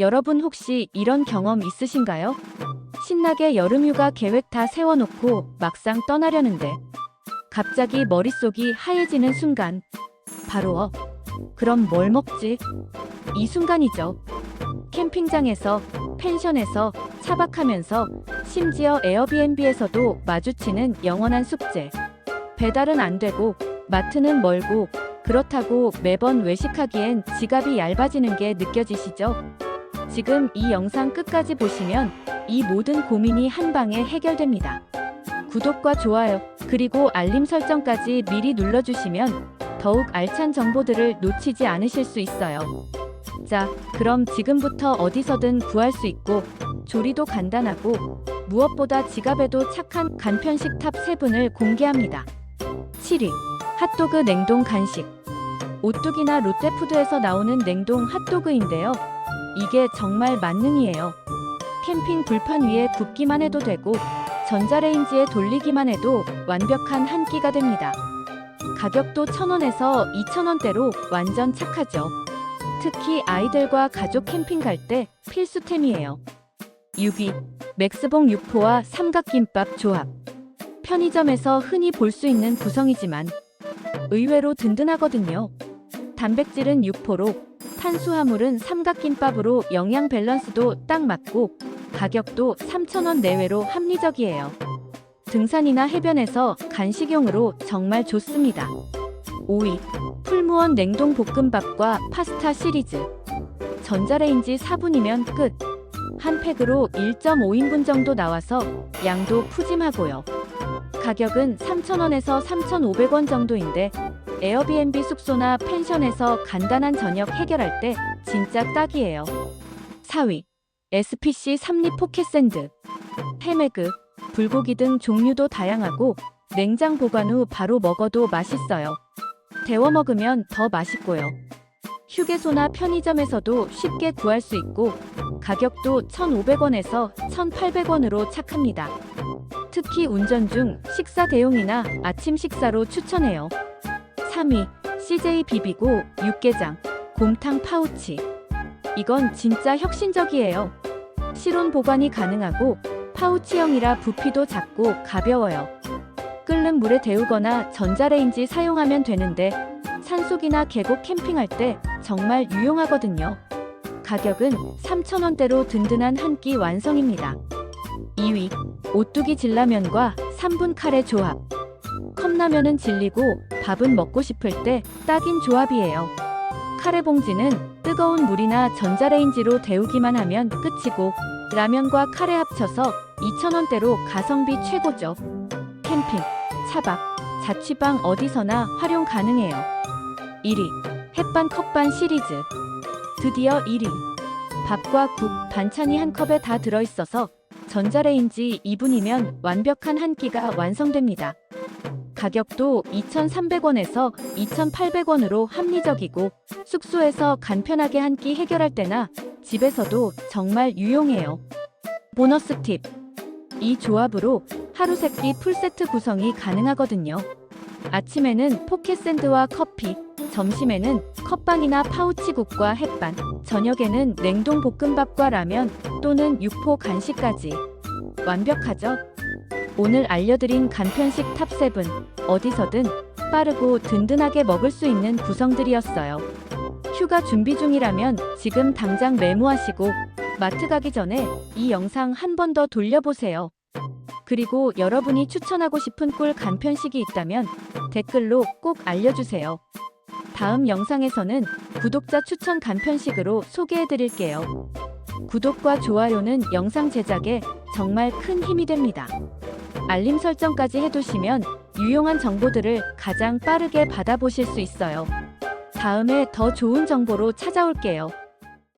여러분 혹시 이런 경험 있으신가요? 신나게 여름휴가 계획 다 세워놓고 막상 떠나려는데 갑자기 머릿속이 하얘지는 순간 바로 어 그럼 뭘 먹지? 이 순간이죠. 캠핑장에서 펜션에서 차박하면서 심지어 에어비앤비에서도 마주치는 영원한 숙제. 배달은 안 되고 마트는 멀고 그렇다고 매번 외식하기엔 지갑이 얇아지는 게 느껴지시죠? 지금 이 영상 끝까지 보시면 이 모든 고민이 한 방에 해결됩니다. 구독과 좋아요, 그리고 알림 설정까지 미리 눌러주시면 더욱 알찬 정보들을 놓치지 않으실 수 있어요. 자, 그럼 지금부터 어디서든 구할 수 있고 조리도 간단하고 무엇보다 지갑에도 착한 간편식 탑 7을 공개합니다. 7위. 핫도그 냉동 간식. 오뚜기나 롯데푸드에서 나오는 냉동 핫도그인데요. 이게 정말 만능이에요. 캠핑 불판 위에 굽기만 해도 되고 전자레인지에 돌리기만 해도 완벽한 한 끼가 됩니다. 가격도 1,000원에서 2,000원대로 완전 착하죠. 특히 아이들과 가족 캠핑 갈 때 필수템이에요. 6위 맥스봉 육포와 삼각김밥 조합. 편의점에서 흔히 볼 수 있는 구성이지만 의외로 든든하거든요. 단백질은 육포로, 탄수화물은 삼각김밥으로 영양 밸런스도 딱 맞고 가격도 3,000원 내외로 합리적이에요. 등산이나 해변에서 간식용으로 정말 좋습니다. 5위 풀무원 냉동 볶음밥과 파스타 시리즈. 전자레인지 4분이면 끝. 한 팩으로 1.5인분 정도 나와서 양도 푸짐하고요. 가격은 3,000원에서 3,500원 정도인데 에어비앤비 숙소나 펜션에서 간단한 저녁 해결할 때 진짜 딱이에요. 4위 SPC 삼립 포켓 샌드. 해매그, 불고기 등 종류도 다양하고 냉장 보관 후 바로 먹어도 맛있어요. 데워 먹으면 더 맛있고요. 휴게소나 편의점에서도 쉽게 구할 수 있고 가격도 1,500원에서 1,800원으로 착합니다. 특히 운전 중 식사 대용이나 아침 식사로 추천해요. 3위 CJ 비비고 육개장 곰탕 파우치 이건 진짜 혁신적이에요. 실온 보관이 가능하고 파우치형이라 부피도 작고 가벼워요. 끓는 물에 데우거나 전자레인지 사용하면 되는데 산속이나 계곡 캠핑할 때 정말 유용하거든요. 가격은 3,000원대로 든든한 한 끼 완성입니다. 2위 오뚜기 진라면과 3분 카레 조합. 컵라면은 질리고 밥은 먹고 싶을 때 딱인 조합이에요. 카레 봉지는 뜨거운 물이나 전자레인지로 데우기만 하면 끝이고 라면과 카레 합쳐서 2,000원대로 가성비 최고죠. 캠핑, 차박, 자취방 어디서나 활용 가능해요. 1위 햇반 컵반 시리즈 드디어 1위 밥과 국, 반찬이 한 컵에 다 들어있어서 전자레인지 2분이면 완벽한 한 끼가 완성됩니다. 가격도 2,300원에서 2,800원으로 합리적이고 숙소에서 간편하게 한 끼 해결할 때나 집에서도 정말 유용해요. 보너스 팁. 이 조합으로 하루 세끼 풀세트 구성이 가능하거든요. 아침에는 포켓 샌드와 커피, 점심에는 컵빵이나 파우치국과 햇반, 저녁에는 냉동 볶음밥과 라면 또는 육포 간식까지. 완벽하죠? 오늘 알려드린 간편식 탑7 어디서든 빠르고 든든하게 먹을 수 있는 구성들이었어요. 휴가 준비 중이라면 지금 당장 메모하시고 마트 가기 전에 이 영상 한 번 더 돌려보세요. 그리고 여러분이 추천하고 싶은 꿀 간편식이 있다면 댓글로 꼭 알려주세요. 다음 영상에서는 구독자 추천 간편식으로 소개해드릴게요. 구독과 좋아요는 영상 제작에 정말 큰 힘이 됩니다. 알림 설정까지 해두시면 유용한 정보들을 가장 빠르게 받아보실 수 있어요. 다음에 더 좋은 정보로 찾아올게요.